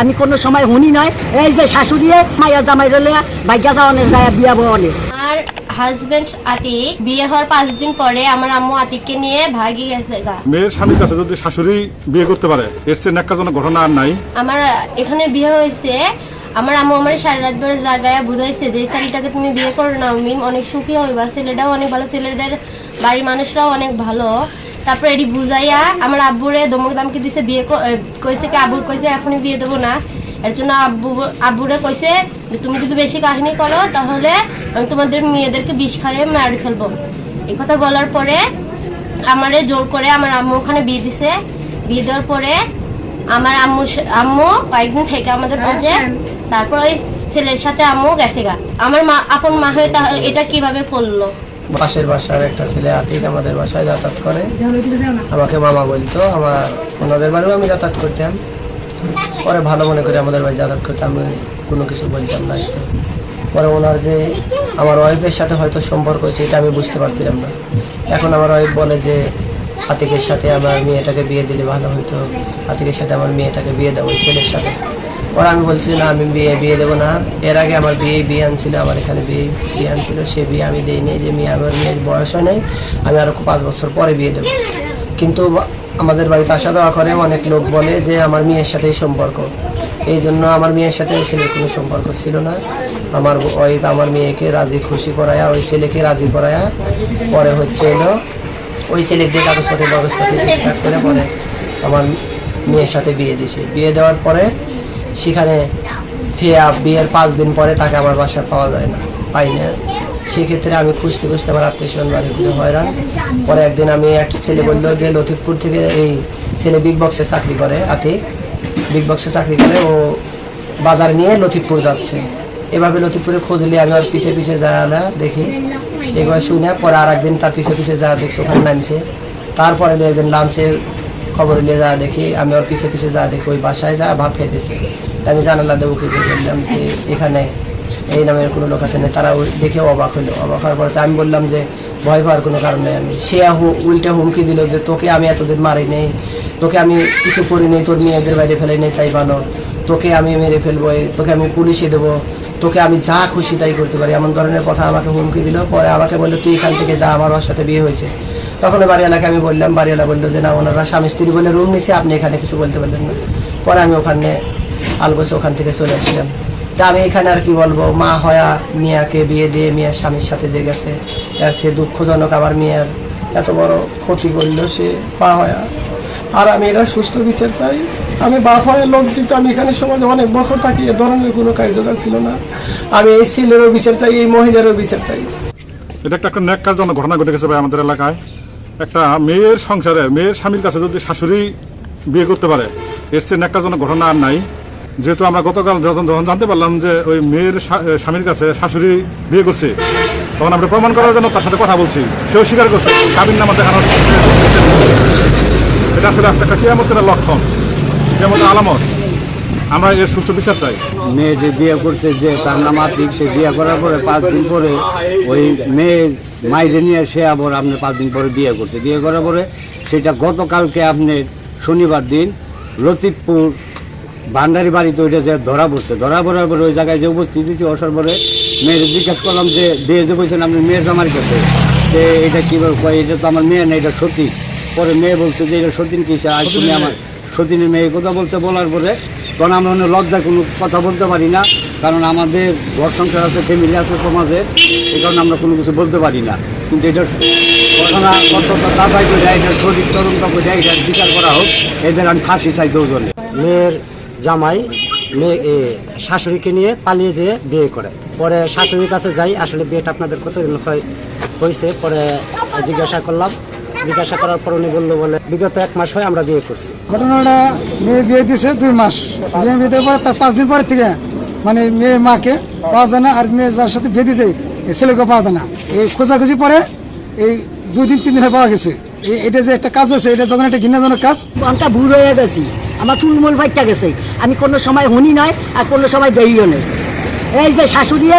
আমি কোনো সময় শুনি নয় এই যে শাশুড়িয়ে মাইয়া জামাই রলে বাইকা যাওয়ানের গায়ে বিয়া বনের আমার হাজবেন্ড আতিক বিয়ে হওয়ার পাঁচ দিন পরে আমার আম্মু আতিককে নিয়ে ভাগি গেছে গা। মেয়ের স্বামীর কাছে যদি শাশুড়ি বিয়ে করতে পারে এর চেয়ে ন্যাক্কাজনক ঘটনা আর নাই। আমার এখানে বিয়ে হয়েছে। আমার আম্মু আমার সারা রাত ধরে জাগায় বুঝাইছে যে ছেলেটাকে তুমি বিয়ে করো না মিম। অনেক সুখী হইবা। ছেলেটাও অনেক ভালো। ছেলেদের বাড়ির মানুষরাও অনেক ভালো। তারপরে এটি বুঝাইয়া আমার আব্বুরে দমক দামকে দিছে বিয়ে কইছে কি আব্বু কইছে এখনই বিয়ে দেবো না। এর জন্য আব্বু আব্বুরে কইছে তুমি যদি বেশি কাহিনী করো তাহলে আমি তোমাদের মেয়েদেরকে বিষ খাইয়ে মারি ফেলব। এই কথা বলার পরে আমারে জোর করে আমার আম্মু ওখানে বিয়ে দিছে। বিয়ে দেওয়ার পরে আমার আম্মু আম্মু কয়েকদিন থেকে আমাদের কাছে তারপর ওই ছেলের সাথে আম্মু গেছে গা। আমার মা আপন মা হয়ে তাহলে এটা কীভাবে করল? পাশের বাসার একটা ছেলে আতিক আমাদের বাসায় যাতায়াত করে। আমাকে মামা বলতো, আমার ওনাদের বাড়িও আমি যাতায়াত করতাম। পরে ভালো মনে করে আমাদের বাড়ি যাতায়াত করতাম আমি কোনো কিছু বলতাম না আসতে পরে ওনার যে আমার ওয়াইফের সাথে হয়তো সম্পর্ক হয়েছে, এটা আমি বুঝতে পারছিলাম না। এখন আমার ওয়াইফ বলে যে আতিকের সাথে আমার মেয়েটাকে বিয়ে দিলে ভালো হতো। আতিকের সাথে আমার মেয়েটাকে বিয়ে দেবো, ওই ছেলের সাথে। পরে আমি বলছি, না, আমি বিয়ে বিয়ে দেবো না। এর আগে আমার বিয়ে বিয়ে আনছিল, আমার এখানে বিয়ে বিয়ে আনছিল, সে বিয়ে আমি দিই নেই যে মেয়ে, আমার মেয়ের বয়স হয় নাই, আমি আরও পাঁচ বছর পরে বিয়ে দেবো। কিন্তু আমাদের বাড়িতে আসা যাওয়া করে অনেক লোক বলে যে, আমার মেয়ের সাথেই সম্পর্ক। এই জন্য আমার মেয়ের সাথে ওই ছেলের কোনো সম্পর্ক ছিল না। আমার ওয়াইফ আমার মেয়েকে রাজি, খুশি করায়া, ওই ছেলেকে রাজি করায়া পরে হচ্ছে এলো ওই ছেলে ছেলেকে কাগজপত্রের কাগজপত্র ঠিকঠাক করে পরে আমার মেয়ের সাথে বিয়ে দিছে বিয়ে দেওয়ার পরে সেখানে ফিয়া বিয়ের পাঁচ দিন পরে তাকে আমার বাসায় পাওয়া যায় না, পাই না। সেক্ষেত্রে আমি খুঁজতে খুঁজতে আমার আত্মীয় স্বজন বাড়ি হয়রান। পরে একদিন আমি এক ছেলে বলল যে লতিফপুর থেকে এই ছেলে বিগ বক্সে চাকরি করে আতি বিগ বক্সে চাকরি করে, ও বাজার নিয়ে লতিফপুর যাচ্ছে। এভাবে লতিফপুরে খুঁজলে আমি ওর পিছে পিছে যা না, দেখি। এবার শুনে, পরে আর একদিন তার পিছে পিছে যা দেখছি ওখানে নামছে। তারপরে একদিন নামছে, খবর নিয়ে যা দেখি, আমি ওর পিছে পিছে যা দেখি ওই বাসায় যা ভাব খাইতেছি তা আমি জানালা দেবো কি বললাম যে এখানে এই নামের কোনো লোক আছে না। তারা দেখে অবাক হলো। অবাক হওয়ার পরে আমি বললাম যে ভয় পাওয়ার কোনো কারণে আমি। সে উল্টে হুমকি দিল যে তোকে আমি এতদিন মারি নেই, তোকে আমি কিছু করি নেই, তোর মেয়েদের বাইরে ফেলে নেই, তাই ভালো। তোকে আমি মেরে ফেলব তোকে আমি পুলিশে দেবো। তোকে আমি যা খুশি তাই করতে পারি। এমন ধরনের কথা আমাকে হুমকি দিল। পরে আমাকে বলল, তুই এখান থেকে যা, আমার ওর সাথে বিয়ে হয়েছে। তখন বাড়িওয়ালাকে আমি বললাম, বাড়িওয়ালা বলল যে, না, ওনারা স্বামী স্ত্রী বলে রুম নিছে, আপনি এখানে কিছু বলতে পারলেন না। পরে আমি ওখানে আলবসে ওখান থেকে চলে আসছিলাম তা আমি এখানে আর কি বলব, মা হয়া, মিয়াকে বিয়ে দিয়ে মিয়ার স্বামীর সাথে যে গেছে, আর সে দুঃখজনক আমার মিয়ার এত বড় ক্ষতি করল সে পা হয়া। আর আমি এরা সুস্থ বিচার চাই। আমি বাপ হয়ে লজ্জিত আমি এখানে সমাজে অনেক বছর থাকি, এ ধরনের কোনো কার্যকর ছিল না। আমি এই ছেলেরও বিচার চাই, এই মহিলারও বিচার চাই। এটা একটা একটা ন্যাক্কারজনক ঘটনা ঘটে গেছে ভাই আমাদের এলাকায়। একটা মেয়ের সংসারে, মেয়ের স্বামীর কাছে যদি শাশুড়ি বিয়ে করতে পারে, এর চেয়ে ন্যাক্কারজনক ঘটনা আর নাই। যেহেতু আমরা গতকাল যখন যখন জানতে পারলাম যে ওই মেয়ের স্বামীর কাছে শাশুড়ি বিয়ে করছে, তখন আমরা প্রমাণ করার জন্য তার সাথে কথা বলছি। সেও স্বীকার করছে, স্বামীর নামা দেখানোর এটা আসলে একটা কিয়ামতের লক্ষণ। কিয়ামতের আলামত? আমরা এর সুষ্ঠু বিচার চাই। মেয়ে যে বিয়ে করছে যে তার নাম আতিক সে বিয়ে করার পরে পাঁচ দিন পরে ওই মেয়ের মাইরে নিয়ে সে আবার আপনি পাঁচ দিন পরে বিয়ে করছে। বিয়ে করার পরে সেটা গতকালকে আপনি শনিবার দিন লতিফপুর ভান্ডারি বাড়িতে ওইটা যে ধরা পড়ছে। ধরা পড়ার পরে ওই জায়গায় যে উপস্থিত হয়েছি আসার পরে মেয়ের জিজ্ঞাসা করলাম যে বিয়ে যে বলছেন আপনি মেয়ের জামার কাছে? যে এটা কীভাবে এটা তো আমার মেয়ে না এটা সতী পরে মেয়ে বলছে যে এটা সতীন কি? আজ তুমি আমার সতীনের মেয়ে কথা বলছে, বলার পরে তখন আমরা অনেক লজ্জা কোনো কথা বলতে পারি না, কারণ আমাদের ঘর সংসার আছে ফ্যামিলি আছে, সমাজে, এই কারণে আমরা কোনো কিছু বলতে পারি না। কিন্তু এটা ঘটনা কতটা দাবাই করে এটা সঠিক তদন্ত করে এটা বিচার করা হোক, এদের আমি ফাঁসি চাই দুজনে। মেয়ের জামাই, মেয়ে শাশুড়িকে নিয়ে পালিয়ে যেয়ে বিয়ে করে। পরে শাশুড়ির কাছে যাই, আসলে বিয়েটা আপনাদের কতদিন হয় হয়েছে পরে জিজ্ঞাসা করলাম। জিজ্ঞাসা করার পর উনি বলল বলে বিগত এক মাস হয় আমরা বিয়ে করছি। ঘটনাটা মেয়ে বিয়ে দিয়েছে দুই মাস। বিয়ে বিয়ে দেওয়ার পরে তার পাঁচ দিন পরে থেকে মানে মেয়ে মাকে পাওয়া যায় না আর মেয়ে যার সাথে বিয়ে দিয়েছে এই ছেলেকে পাওয়া যায় না। এই খোঁজাখুঁজি পরে এই দুই দিন তিন দিনে পাওয়া গেছে। এই- এটা যে একটা কাজ হয়েছে এটা যখন একটা ঘৃণাজনক কাজ। অনটা ভুল হয়ে গেছি। আমার চুলমুল বাইকটা গেছে। আমি কোনো সময় শুনি নয় আর কোনো সময় দেইও নেই। এই যে শাশুড়িয়ে